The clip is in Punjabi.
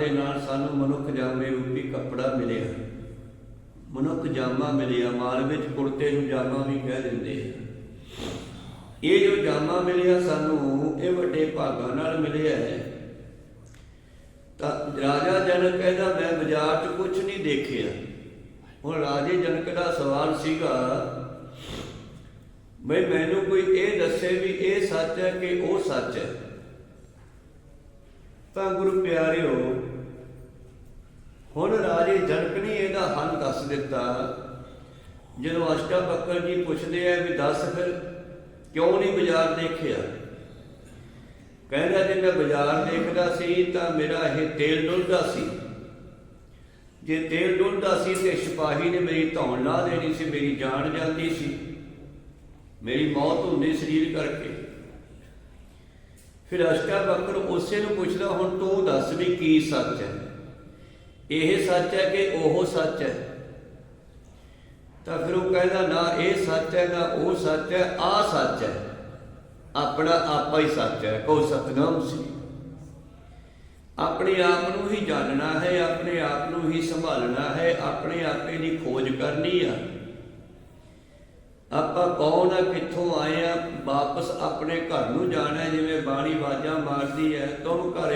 ਦੇ ਨਾਲ ਸਾਨੂੰ ਮਨੁੱਖ ਜਾਮੇ ਰੂਪੀ ਕੱਪੜਾ ਮਿਲਿਆ। ਮਨੁੱਖ ਜਾਮਾ ਮਿਲਿਆ, ਮਾਲ ਵਿੱਚ ਕੁੜਤੇ ਨੂੰ ਜਾਮਾ ਵੀ ਕਹਿ ਦਿੰਦੇ ਆ। ਇਹ ਜੋ ਜਾਮਾ ਮਿਲਿਆ ਸਾਨੂੰ, ਇਹ ਵੱਡੇ ਭਾਗਾਂ ਨਾਲ ਮਿਲਿਆ ਹੈ। ਤਾਂ ਰਾਜਾ ਜਨਕ ਕਹਿੰਦਾ, ਮੈਂ ਬਾਜ਼ਾਰ 'ਚ ਕੁਝ ਨਹੀਂ ਦੇਖਿਆ। ਹੁਣ ਰਾਜੇ ਜਨਕ ਦਾ ਸਵਾਲ ਸੀਗਾ, ਬਈ ਮੈਨੂੰ ਕੋਈ ਇਹ ਦੱਸੇ ਵੀ ਇਹ ਸੱਚ ਹੈ ਕਿ ਉਹ ਸੱਚ ਹੈ? ਤਾਂ ਗੁਰੂ ਪਿਆਰਿਓ, ਹੁਣ ਰਾਜੇ ਜਨਕ ਨੇ ਇਹਦਾ ਹੱਲ ਦੱਸ ਦਿੱਤਾ। ਜਦੋਂ ਅਸ਼ਟਾ ਬੱਕਰ ਜੀ ਪੁੱਛਦੇ ਆ ਵੀ ਦੱਸ ਫਿਰ ਕਿਉਂ ਨਹੀਂ ਬਾਜ਼ਾਰ ਦੇਖਿਆ? ਕਹਿੰਦਾ ਜੇ ਮੈਂ ਬਾਜ਼ਾਰ ਦੇਖਦਾ ਸੀ ਤਾਂ ਮੇਰਾ ਇਹ ਤੇਲ ਡੁੱਲਦਾ ਸੀ। ਜੇ ਤੇਲ ਡੁੱਲਦਾ ਸੀ ਤੇ ਸਿਪਾਹੀ ਨੇ ਮੇਰੀ ਧੌਣ ਲਾ ਦੇਣੀ ਸੀ, ਮੇਰੀ ਜਾਨ ਜਾਂਦੀ ਸੀ। ਮੇਰੀ ਮੌਤ ਹੁੰਦੀ ਸਰੀਰ ਕਰਕੇ। ਫਿਰ ਅਸ਼ਕਾ ਬੱਕਰ ਉਸੇ ਨੂੰ ਪੁੱਛਦਾ, ਹੁਣ ਤੂੰ ਦੱਸ ਵੀ ਕੀ ਸੱਚ ਹੈ? ਇਹ ਸੱਚ ਹੈ ਕਿ ਉਹ ਸੱਚ ਹੈ? ਤਾਂ ਫਿਰ ਉਹ ਕਹਿੰਦਾ, ਨਾ, ਇਹ ਸੱਚ ਹੈ, ਨਾ ਉਹ ਸੱਚ ਹੈ ਆ ਸੱਚ ਹੈ। ਆਪਣਾ ਆਪਾ ਹੀ ਸੱਚ ਹੈ ਕੋ ਸਤਨਾਮ ਸੀ। ਆਪਣੇ ਆਪ ਨੂੰ ਹੀ ਜਾਣਨਾ ਹੈ, ਆਪਣੇ ਆਪ ਨੂੰ ਹੀ ਸੰਭਾਲਣਾ ਹੈ, ਆਪਣੇ ਆਪੇ ਦੀ ਖੋਜ ਕਰਨੀ ਆ। ਆਪਾਂ ਕੌਣ ਆ, ਕਿੱਥੋਂ ਆਏ ਆ? ਵਾਪਸ ਆਪਣੇ ਘਰ ਨੂੰ ਜਾਣਾ ਹੈ, ਜਿਵੇਂ ਬਾਣੀ ਬਾਜਾਂ ਮਾਰਦੀ ਹੈ ਤੁਮ ਘਰ